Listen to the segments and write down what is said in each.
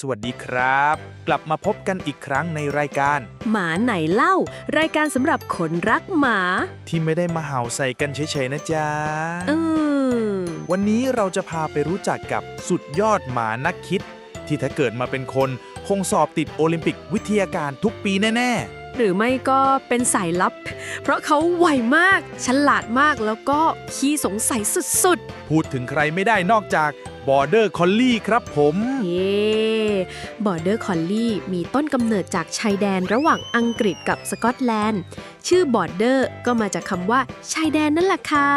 สวัสดีครับ กลับมาพบกันอีกครั้งในรายการ หมาไหนเล่า รายการสำหรับคนรักหมา ที่ไม่ได้มาเห่าใส่กันเฉยๆนะจ๊ะอืมวันนี้เราจะพาไปรู้จักกับสุดยอดหมานักคิด ที่ถ้าเกิดมาเป็นคน คงสอบติดโอลิมปิกวิทยาการทุกปีแน่ หรือไม่ก็เป็นสายลับ เพราะเขาไวมาก ฉลาดมากแล้วก็ขี้สงสัยสุดๆ พูดถึงใครไม่ได้นอกจากบอร์เดอร์คอลลี่ครับผมๆเย่บอร์เดอร์คอลลี่มีต้นกำเนิดจากชายแดนระหว่างอังกฤษกับสกอตแลนด์ ชื่อบอร์เดอร์ก็มาจากคำว่าชายแดนนั่นแหละค่ะ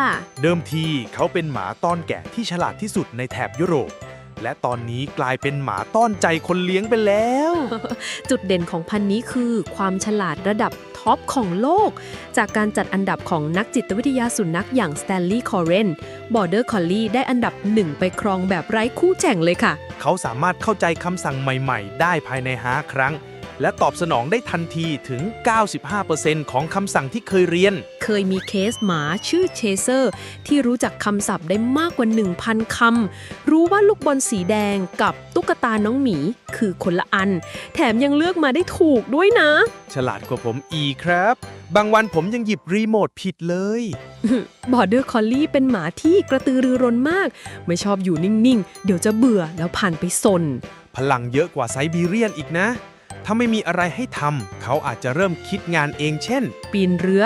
เดิมทีเขาเป็นหมาต้อนแกะที่ฉลาดที่สุดในแถบยุโรป และตอนนี้กลายเป็นหมาต้อนใจคนเลี้ยงไปแล้ว จุดเด่นของพันธุ์นี้คือ ความฉลาดระดับท็อปของโลก จากการจัดอันดับของนักจิตวิทยาสุนัขอย่างสแตนลีย์คอเรนบอร์เดอร์คอลลี่ได้อันดับหนึ่งไปครองแบบไร้คู่แข่งเลยค่ะ เขาสามารถเข้าใจคำสั่งใหม่ ๆ ได้ภายในห้าครั้ง และตอบสนองได้ทันทีถึง 95%ของคำสั่งที่เคยเรียน เคยมีเคสหมาชื่อเชเซอร์ ที่รู้จักคำศัพท์ได้มากกว่า 1,000 คำ รู้ว่าลูกบอลสีแดงกับตุ๊กตาน้องหมี คือคนละอัน แถมยังเลือกมาได้ถูกด้วยนะ ฉลาดกว่าผมอีกครับ บางวันผมยังหยิบรีโมทผิดเลยบอร์เดอร์คอลลี่เป็นหมาที่กระตือรือร้นมาก ไม่ชอบอยู่นิ่ง ๆ เดี๋ยวจะเบื่อแล้วผ่านไปซนพลังเยอะกว่าไซบีเรียนอีกนะ ถ้าไม่มีอะไรให้ทำเขาอาจจะเริ่มคิดงานเองเช่น ปีนเรือ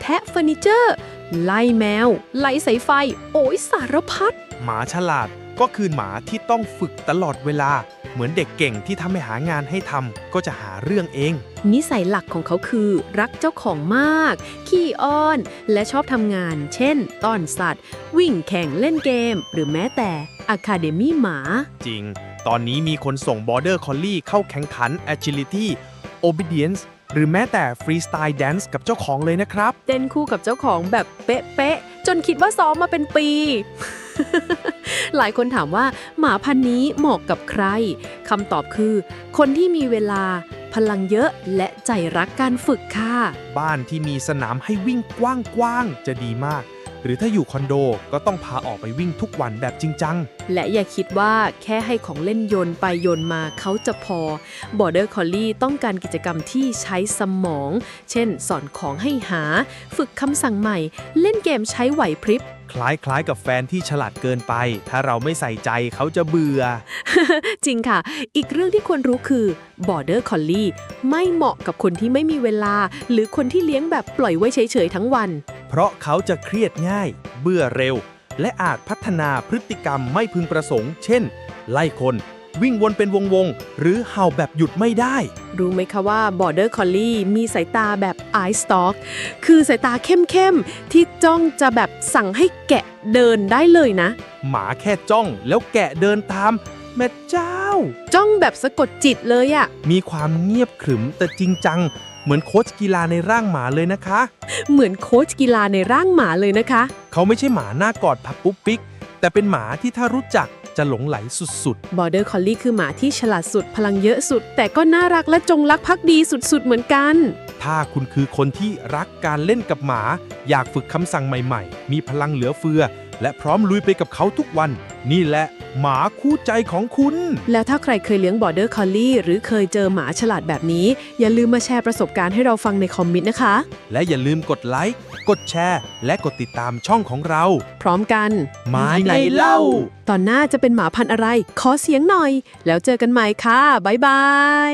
แทะเฟอร์นิเจอร์ ไล่แมว ไล่สายไฟ โอ้ยสารพัด หมาฉลาดก็คือหมาที่ต้องฝึกตลอดเวลา เหมือนเด็กเก่งที่ทำให้หางานให้ทำก็จะหาเรื่องเอง นิสัยหลักของเขาคือ รักเจ้าของมาก ขี้อ้อน และชอบทำงาน เช่น ต้อนสัตว์ วิ่งแข่งเล่นเกม หรือแม้แต่อะคาเดมี่หมา จริง ตอนนี้มีคนส่ง Border Collie เข้าแข่งขัน Agility Obedience หรือแม้แต่ Freestyle Dance กับเจ้าของเลยนะครับ เต้นคู่กับเจ้าของแบบเป๊ะๆ จนคิดว่าซ้อมมาเป็นปี หลายคนถามว่าหมาพันธุ์นี้เหมาะกับใครคำตอบคือ คนที่มีเวลา พลังเยอะและใจรักการฝึกค่ะ บ้านที่มีสนามให้วิ่งกว้างๆ จะดีมาก หรือถ้าอยู่คอนโดก็ต้องพาออกไปวิ่งทุกวันแบบจริงจัง และอย่าคิดว่าแค่ให้ของเล่นโยนไปโยนมาเขาจะพอ Border Collie ต้องการกิจกรรมที่ใช้สมอง เช่น สอนของให้หา ฝึกคำสั่งใหม่ เล่นเกมใช้ไหวพริบ คล้ายๆกับแฟนที่ฉลาดเกินไป ถ้าเราไม่ใส่ใจเขาจะเบื่อ จริงค่ะ อีกเรื่องที่ควรรู้คือ Border Collie ไม่เหมาะกับคนที่ไม่มีเวลา หรือคนที่เลี้ยงแบบปล่อยไว้เฉยๆทั้งวัน เพราะเขาจะเครียดง่าย เบื่อเร็ว และอาจพัฒนาพฤติกรรมไม่พึงประสงค์ เช่น ไล่คน วิ่งวนเป็นวงๆหรือเห่าแบบหยุดไม่ได้ รู้ไหมคะว่า Border Collie มีสายตาแบบ Eye Stalk คือสายตาเข้มๆ ที่จ้องจะแบบสั่งให้แกะเดินได้เลยนะ หมาแค่จ้องแล้วแกะเดินตาม แม่เจ้า จ้องแบบสะกดจิตเลยอะมีความเงียบขรึมแต่จริงจัง เหมือนโค้ชกีฬาในร่างหมาเลยนะคะ เหมือนโค้ชกีฬาในร่างหมาเลยนะคะ เขาไม่ใช่หมาหน้ากอดผักปุ๊บปิ๊ก แต่เป็นหมาที่ถ้ารู้จักจะหลงไหลสุด Border Collie คือหมาที่ฉลาดสุดพลังเยอะสุด แต่ก็น่ารักและจงรักภักดีสุดๆ เหมือนกัน ๆ ถ้าคุณคือคนที่รักการเล่นกับหมา อยากฝึกคำสั่งใหม่ ๆ มีพลังเหลือเฟือ และพร้อมลุยไปกับเขาทุกวัน นี่แหละหมาคู่ใจของคุณ แล้วถ้าใครเคยเลี้ยง Border Collie หรือเคยเจอหมาฉลาดแบบนี้ อย่าลืมมาแชร์ประสบการณ์ให้เราฟังในคอมเมนต์นะคะ และอย่าลืมกดไลค์ กดแชร์ และกดติดตามช่องของเรา พร้อมกันหมาไหนเล่า ตอนหน้าจะเป็นหมาพันธุ์อะไร ขอเสียงหน่อย แล้วเจอกันใหม่ค่ะบ๊ายบาย